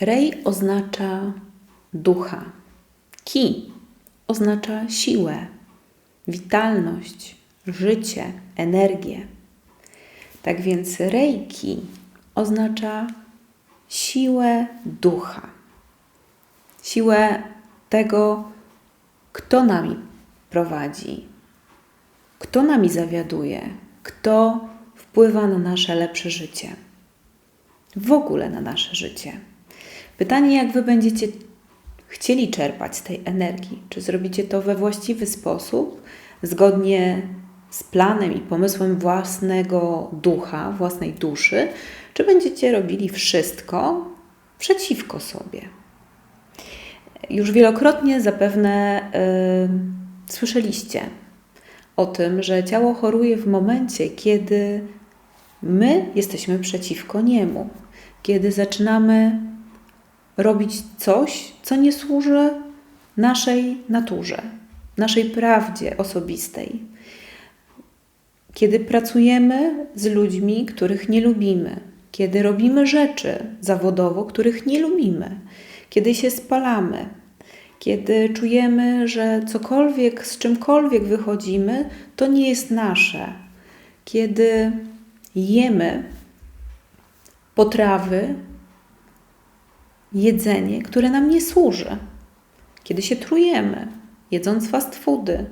Rej oznacza ducha. Ki oznacza siłę, witalność, życie, energię. Tak więc Reiki oznacza siłę ducha, siłę tego, kto nami prowadzi, kto nami zawiaduje, kto wpływa na nasze lepsze życie, w ogóle na nasze życie. Pytanie, jak Wy będziecie chcieli czerpać z tej energii? Czy zrobicie to we właściwy sposób, zgodnie z planem i pomysłem własnego ducha, własnej duszy, czy będziecie robili wszystko przeciwko sobie? Już wielokrotnie zapewne yy, słyszeliście o tym, że ciało choruje w momencie, kiedy my jesteśmy przeciwko niemu, kiedy zaczynamy robić coś, co nie służy naszej naturze, naszej prawdzie osobistej. Kiedy pracujemy z ludźmi, których nie lubimy, kiedy robimy rzeczy zawodowo, których nie lubimy, kiedy się spalamy, kiedy czujemy, że cokolwiek, z czymkolwiek wychodzimy, to nie jest nasze, kiedy jemy potrawy, jedzenie, które nam nie służy, kiedy się trujemy, jedząc fast foody,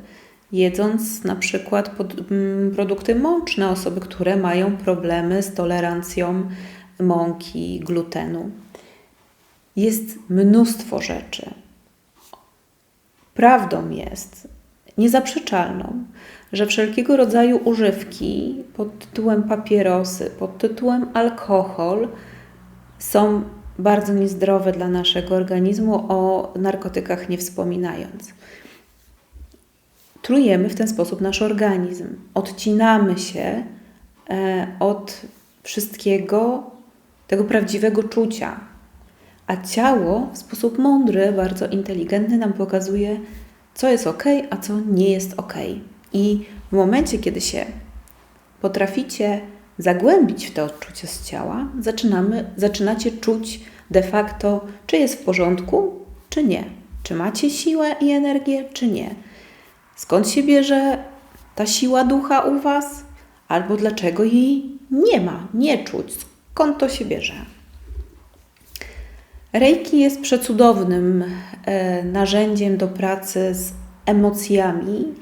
jedząc na przykład mm, produkty mączne, osoby, które mają problemy z tolerancją mąki, glutenu. Jest mnóstwo rzeczy. Prawdą jest, niezaprzeczalną, że wszelkiego rodzaju używki pod tytułem papierosy, pod tytułem alkohol są bardzo niezdrowe dla naszego organizmu, o narkotykach nie wspominając. Trujemy w ten sposób nasz organizm, odcinamy się e, od wszystkiego tego prawdziwego czucia, a ciało w sposób mądry, bardzo inteligentny nam pokazuje, co jest ok, a co nie jest ok. I w momencie, kiedy się potraficie zagłębić w te odczucie z ciała, zaczynamy, zaczynacie czuć de facto, czy jest w porządku, czy nie. Czy macie siłę i energię, czy nie. Skąd się bierze ta siła ducha u Was? Albo dlaczego jej nie ma, nie czuć? Skąd to się bierze? Reiki jest przecudownym e, narzędziem do pracy z emocjami,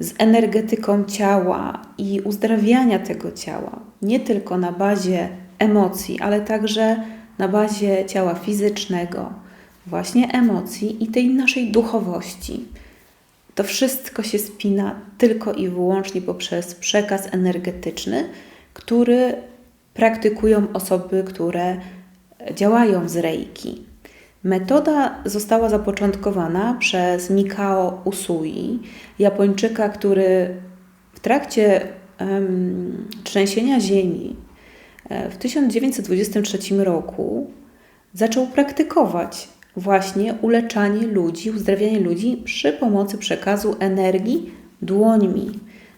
z energetyką ciała i uzdrawiania tego ciała. Nie tylko na bazie emocji, ale także na bazie ciała fizycznego, właśnie emocji i tej naszej duchowości. To wszystko się spina tylko i wyłącznie poprzez przekaz energetyczny, który praktykują osoby, które działają z reiki. Metoda została zapoczątkowana przez Mikao Usui, Japończyka, który w trakcie um, trzęsienia ziemi e, w 1923 roku zaczął praktykować właśnie uleczanie ludzi, uzdrawianie ludzi przy pomocy przekazu energii dłońmi.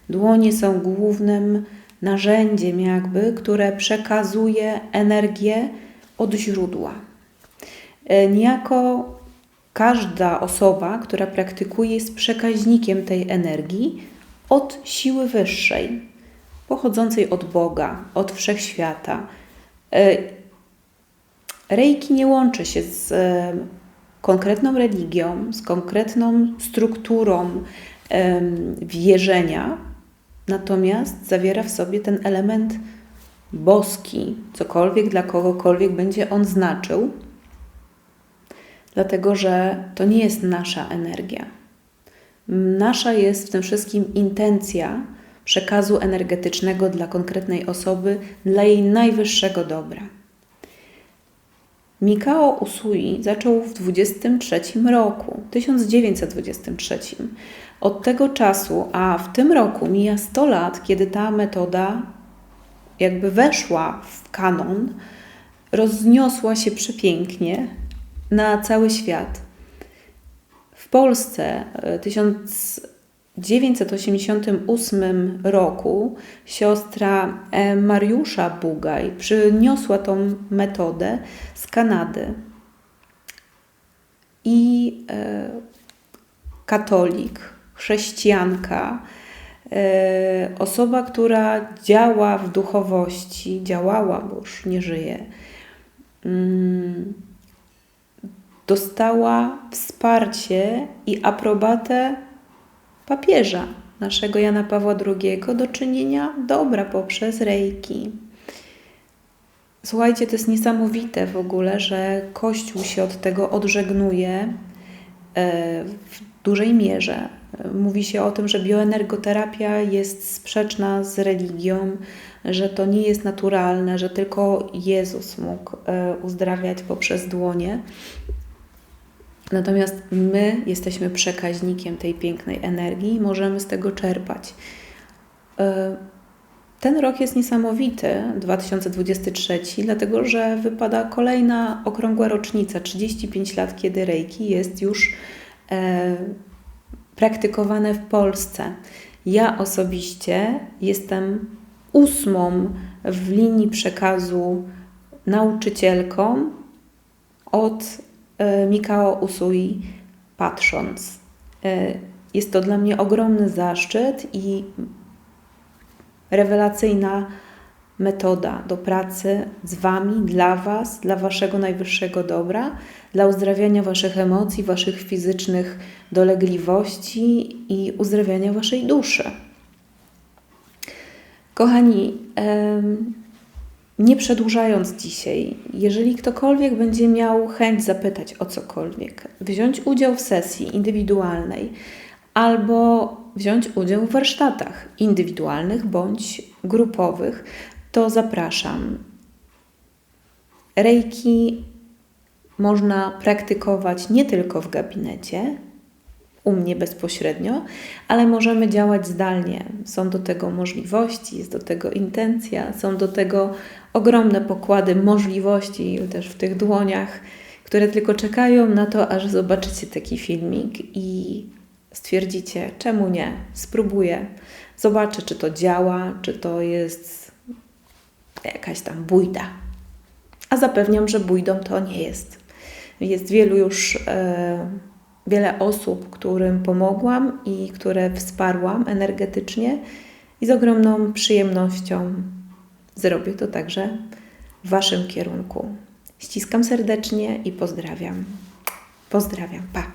Dłonie są głównym narzędziem, jakby, które przekazuje energię od źródła. E, niejako każda osoba, która praktykuje, jest przekaźnikiem tej energii od siły wyższej, pochodzącej od Boga, od wszechświata. E, Reiki nie łączy się z e, konkretną religią, z konkretną strukturą wierzenia, natomiast zawiera w sobie ten element boski, cokolwiek dla kogokolwiek będzie on znaczył, dlatego że to nie jest nasza energia. Nasza jest w tym wszystkim intencja przekazu energetycznego dla konkretnej osoby, dla jej najwyższego dobra. Mikao Usui zaczął w 23 roku, 1923. Od tego czasu, a w tym roku mija 100 lat, kiedy ta metoda jakby weszła w kanon, rozniosła się przepięknie na cały świat. W Polsce w 1988 roku siostra e, Mariusza Bugaj przyniosła tą metodę z Kanady. i e, katolik, chrześcijanka, e, osoba, która działa w duchowości, działała, bo już nie żyje, mm, dostała wsparcie i aprobatę papieża naszego Jana Pawła II do czynienia dobra poprzez rejki. Słuchajcie, to jest niesamowite w ogóle, że Kościół się od tego odżegnuje e, w dużej mierze. Mówi się o tym, że bioenergoterapia jest sprzeczna z religią, że to nie jest naturalne, że tylko Jezus mógł e, uzdrawiać poprzez dłonie. Natomiast my jesteśmy przekaźnikiem tej pięknej energii i możemy z tego czerpać. E, ten rok jest niesamowity, 2023, dlatego że wypada kolejna okrągła rocznica 35 lat, kiedy Reiki jest już e, praktykowane w Polsce. Ja osobiście jestem ósmą w linii przekazu nauczycielką od Mikao Usui patrząc. E, jest to dla mnie ogromny zaszczyt i rewelacyjna metoda do pracy z Wami, dla Was, dla Waszego najwyższego dobra, dla uzdrawiania Waszych emocji, Waszych fizycznych dolegliwości i uzdrawiania Waszej duszy. Kochani, nie przedłużając dzisiaj, jeżeli ktokolwiek będzie miał chęć zapytać o cokolwiek, wziąć udział w sesji indywidualnej albo wziąć udział w warsztatach indywidualnych bądź grupowych, to zapraszam. Reiki można praktykować nie tylko w gabinecie, u mnie bezpośrednio, ale możemy działać zdalnie. Są do tego możliwości, jest do tego intencja, są do tego ogromne pokłady możliwości też w tych dłoniach, które tylko czekają na to, aż zobaczycie taki filmik i stwierdzicie, czemu nie, spróbuję, zobaczę, czy to działa, czy to jest jakaś tam bójda. A zapewniam, że bójdą to nie jest. Jest wielu już, e, wiele osób, którym pomogłam i które wsparłam energetycznie i z ogromną przyjemnością zrobię to także w Waszym kierunku. Ściskam serdecznie i pozdrawiam. Pozdrawiam. Pa!